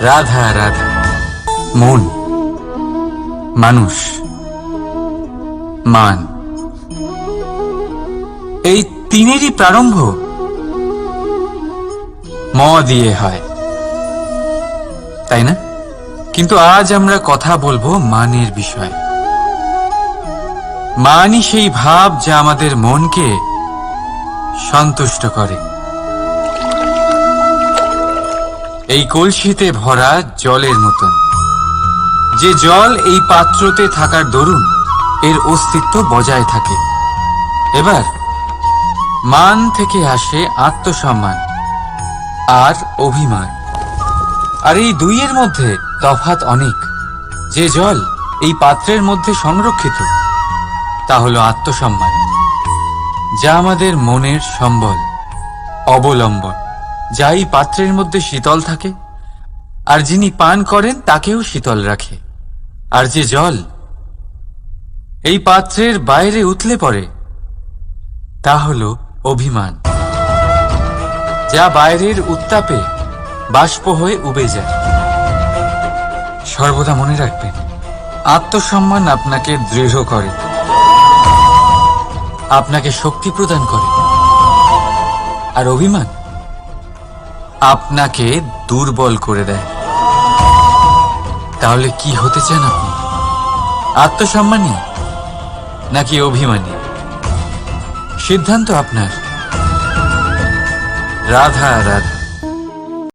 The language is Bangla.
রাধা রাধা। মন। মানুষ। মান। এই তিনেরই প্রারম্ভ ম দিয়ে হয়। তাই না? কিন্তু আজ আমরা কথা বলব মানের বিষয়ে। মানই সেই ভাব যা আমাদের মনকে সন্তুষ্ট করে। এই কলসিতে ভরা জলের মতন। যে জল এই পাত্রতে থাকার দরুন, এর অস্তিত্ব বজায় থাকে। এবার, মান থেকে আসে আত্মসম্মান আর অভিমান। আর এই দুইয়ের মধ্যে তফাৎ অনেক। যে জল এই পাত্রের মধ্যে সংরক্ষিত, তা হলো আত্মসম্মান, যা আমাদের মনের সম্বল অবলম্বন। যা এই পাত্রের মধ্যে শীতল থাকে, আর যিনি পান করেন তাকেও শীতল রাখে। আর যে জল এই পাত্রের বাইরে উতলে পড়ে, তা হল অভিমান, যা বাইরের উত্তাপে বাষ্প হয়ে উবে যায়। সর্বদা মনে রাখবেন, আত্মসম্মান আপনাকে দৃঢ় করে, আপনাকে শক্তি প্রদান করে, আর অভিমান আপনাকে দুর্বল করে দেয়। তাহলে কি হতে চান আপনি? আত্মসম্মানী নাকি অভিমানী? সিদ্ধান্ত আপনার। রাধা রাধা